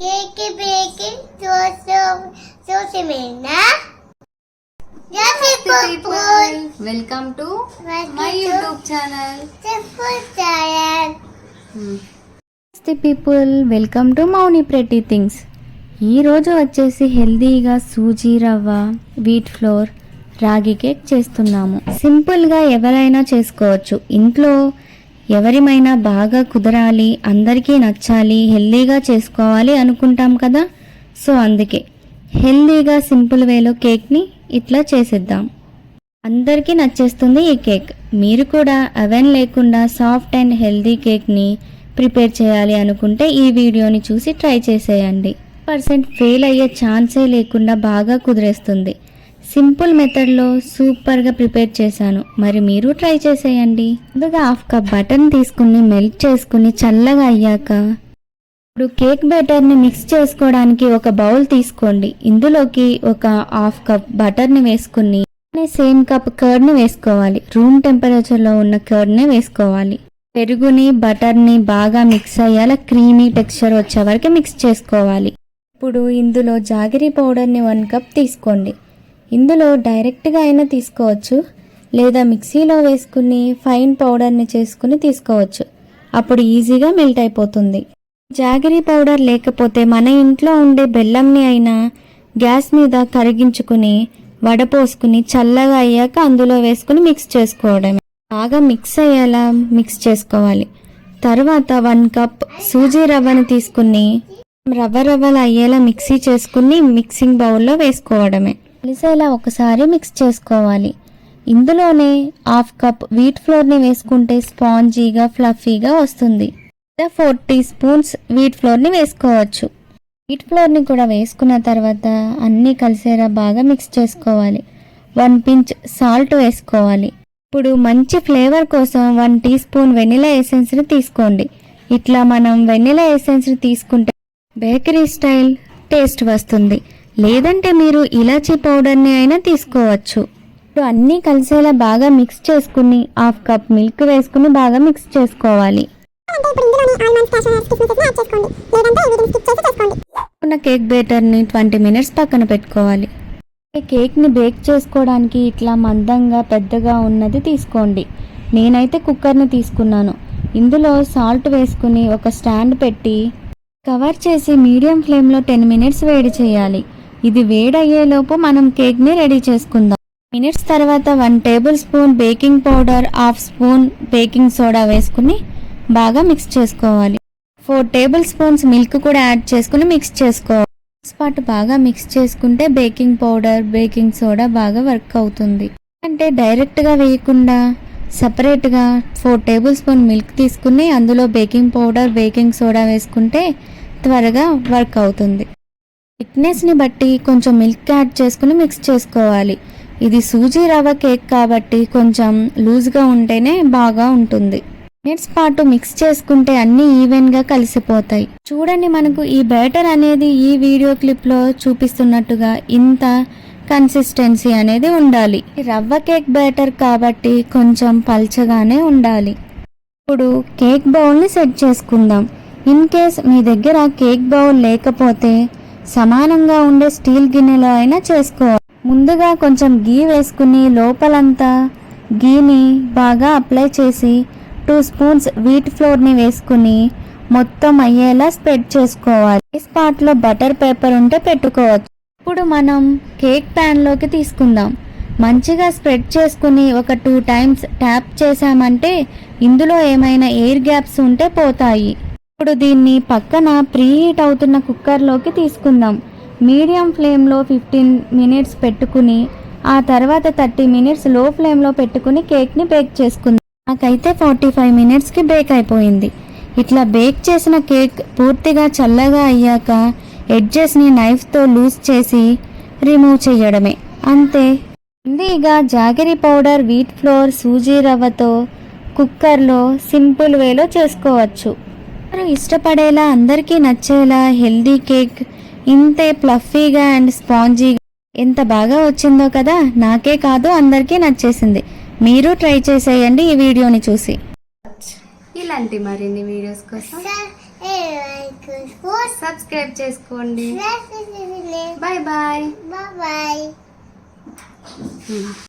Cake bake చూసు చూసిమేనా చెప్పు welcome to my YouTube channel నమస్తే people welcome to Mouni pretty things ఈరోజు వచ్చేసి హెల్దీగా సూజీ రవ్వ వీట్ ఫ్లోర్ రాగి కేక్ చేస్తున్నాము. సింపుల్గా ఎవరైనా చేసుకోవచ్చు. ఇంట్లో ఎవరిమైనా బాగా కుదరాలి అందరికీ నచ్చాలి హెల్దీగా చేసుకోవాలి అనుకుంటాం కదా? సో అందుకే హెల్దీగా సింపుల్ వేలో కేక్ని ఇట్లా చేసేద్దాం. అందరికీ నచ్చేస్తుంది ఈ కేక్. మీరు కూడా అవెన్ లేకుండా సాఫ్ట్ అండ్ హెల్దీ కేక్ని ప్రిపేర్ చేయాలి అనుకుంటే ఈ వీడియోని చూసి ట్రై చేసేయండి. పర్సెంట్ ఫెయిల్ అయ్యే ఛాన్సే లేకుండా బాగా కుదిరేస్తుంది. సింపుల్ మెథడ్లో సూపర్గా ప్రిపేర్ చేశాను. మరి మీరు ట్రై చేసేయండి. ముందుగా హాఫ్ కప్ బటన్ తీసుకుని మెల్ట్ చేసుకుని చల్లగా అయ్యాక ఇప్పుడు కేక్ బ్యాటర్ని మిక్స్ చేసుకోవడానికి ఒక బౌల్ తీసుకోండి. ఇందులోకి ఒక హాఫ్ కప్ బటర్ని వేసుకుని సేమ్ కప్ కర్డ్ని వేసుకోవాలి. రూమ్ టెంపరేచర్లో ఉన్న కర్డ్నే వేసుకోవాలి. పెరుగుని బటర్ని బాగా మిక్స్ అయ్యేలా క్రీమీ టెక్స్చర్ వచ్చే వరకు మిక్స్ చేసుకోవాలి. ఇప్పుడు ఇందులో జాగిరి పౌడర్ని వన్ కప్ తీసుకోండి. ఇందులో డైరెక్ట్గా అయినా తీసుకోవచ్చు. లేదా మిక్సీలో వేసుకుని ఫైన్ పౌడర్ని చేసుకుని తీసుకోవచ్చు. అప్పుడు ఈజీగా మెల్ట్ అయిపోతుంది. జాగిరి పౌడర్ లేకపోతే మన ఇంట్లో ఉండే బెల్లంని అయినా గ్యాస్ మీద కరిగించుకుని వడపోసుకుని చల్లగా అయ్యాక అందులో వేసుకుని మిక్స్ చేసుకోవడమే. బాగా మిక్స్ అయ్యేలా మిక్స్ చేసుకోవాలి. తర్వాత వన్ కప్ సూజీ రవ్వని తీసుకుని రవ్వ రవ్వలు అయ్యేలా మిక్సీ చేసుకుని మిక్సింగ్ బౌల్లో వేసుకోవడమే. కలిసేలా ఒకసారి మిక్స్ చేసుకోవాలి. ఇందులోనే హాఫ్ కప్ వీట్ ఫ్లోర్ని వేసుకుంటే స్పాంజీగా ఫ్లఫీగా వస్తుంది. ఫోర్ టీ స్పూన్స్ వీట్ ఫ్లోర్ని వేసుకోవచ్చు. వీట్ ఫ్లోర్ని కూడా వేసుకున్న తర్వాత అన్నీ కలిసేలా బాగా మిక్స్ చేసుకోవాలి. వన్ పించ్ సాల్ట్ వేసుకోవాలి. ఇప్పుడు మంచి ఫ్లేవర్ కోసం వన్ టీ స్పూన్ వెనిలా ఎసెన్స్ని తీసుకోండి. ఇట్లా మనం వెనిలా ఎసెన్స్ని తీసుకుంటే బేకరీ స్టైల్ టేస్ట్ వస్తుంది. లేదంటే మీరు ఇలాచీ పౌడర్ని అయినా తీసుకోవచ్చు. ఇప్పుడు అన్నీ కలిసేలా బాగా మిక్స్ చేసుకుని హాఫ్ కప్ మిల్క్ వేసుకుని బాగా మిక్స్ చేసుకోవాలి. ఉన్న కేక్ బేటర్ని ట్వంటీ మినిట్స్ పక్కన పెట్టుకోవాలి. కేక్ని బేక్ చేసుకోవడానికి ఇట్లా మందంగా పెద్దగా ఉన్నది తీసుకోండి. నేనైతే కుక్కర్ని తీసుకున్నాను. ఇందులో సాల్ట్ వేసుకుని ఒక స్టాండ్ పెట్టి కవర్ చేసి మీడియం ఫ్లేమ్లో టెన్ మినిట్స్ వేడి చేయాలి. ఇది వేడయ్యేలోపు మనం కేక్ని రెడీ చేసుకుందాం. మినిట్స్ తర్వాత one table spoon baking powder half spoon baking soda వేసుకుని బాగా మిక్స్ చేసుకోవాలి. ఫోర్ టేబుల్ స్పూన్స్ మిల్క్ కూడా యాడ్ చేసుకుని మిక్స్ చేసుకోవాలి. పాటు బాగా మిక్స్ చేసుకుంటే బేకింగ్ పౌడర్ బేకింగ్ సోడా బాగా వర్క్ అవుతుంది. అంటే డైరెక్ట్గా వేయకుండా సపరేట్గా ఫోర్ టేబుల్ స్పూన్ మిల్క్ తీసుకుని అందులో బేకింగ్ పౌడర్ బేకింగ్ సోడా వేసుకుంటే త్వరగా వర్క్ అవుతుంది. థిక్నెస్ని బట్టి కొంచెం మిల్క్ యాడ్ చేసుకుని మిక్స్ చేసుకోవాలి. ఇది సూజీ రవ్వ కేక్ కాబట్టి కొంచెం లూజ్గా ఉంటేనే బాగా ఉంటుంది. మినిట్స్ పాటు మిక్స్ చేసుకుంటే అన్ని ఈవెన్గా కలిసిపోతాయి. చూడండి మనకు ఈ బ్యాటర్ అనేది ఈ వీడియో క్లిప్లో చూపిస్తున్నట్టుగా ఇంత కన్సిస్టెన్సీ అనేది ఉండాలి. రవ్వ కేక్ బ్యాటర్ కాబట్టి కొంచెం పల్చగానే ఉండాలి. ఇప్పుడు కేక్ బౌల్ని సెట్ చేసుకుందాం. ఇన్ కేస్ మీ దగ్గర కేక్ బౌల్ లేకపోతే సమానంగా ఉండే స్టీల్ గిన్నెలో అయినా చేసుకోవాలి. ముందుగా కొంచెం గీ వేసుకుని లోపలంతా గీని బాగా అప్లై చేసి టూ స్పూన్స్ వీట్ ఫ్లోర్ని వేసుకుని మొత్తం అయ్యేలా స్ప్రెడ్ చేసుకోవాలి. ఈ స్పాట్లో బటర్ పేపర్ ఉంటే పెట్టుకోవచ్చు. ఇప్పుడు మనం కేక్ ప్యాన్లోకి తీసుకుందాం. మంచిగా స్ప్రెడ్ చేసుకుని ఒక టూ టైమ్స్ ట్యాప్ చేసామంటే ఇందులో ఏమైనా ఎయిర్ గ్యాప్స్ ఉంటే పోతాయి. ఇప్పుడు దీన్ని పక్కన ప్రీ హీట్ అవుతున్న కుక్కర్లోకి తీసుకుందాం. మీడియం ఫ్లేమ్లో ఫిఫ్టీన్ మినిట్స్ పెట్టుకుని ఆ తర్వాత థర్టీ మినిట్స్లో ఫ్లేమ్లో పెట్టుకుని కేక్ని బేక్ చేసుకుందాం. నాకైతే ఫార్టీ ఫైవ్ మినిట్స్కి బేక్ అయిపోయింది. ఇట్లా బేక్ చేసిన కేక్ పూర్తిగా చల్లగా అయ్యాక ఎడ్జెస్ని నైఫ్తో లూజ్ చేసి రిమూవ్ చేయడమే అంతే. ముందుగా jaggery powder wheat flour sooji రవ్వతో కుక్కర్లో సింపుల్ వేలో చేసుకోవచ్చు. అందరూ ఇష్టపడేలా అందరికీ నచ్చేలా హెల్దీ కేక్ ఇంతే ప్లఫీగా అండ్ స్పాంజీగా ఎంత బాగా వచ్చిందో కదా నాకే కాదు అందరికీ నచ్చేసింది. మీరు ట్రై చేసేయండి ఈ వీడియోని చూసి. ఇలాంటి మరిన్ని వీడియోస్ కోసం సబ్స్క్రైబ్ చేసుకోండి. Bye bye bye bye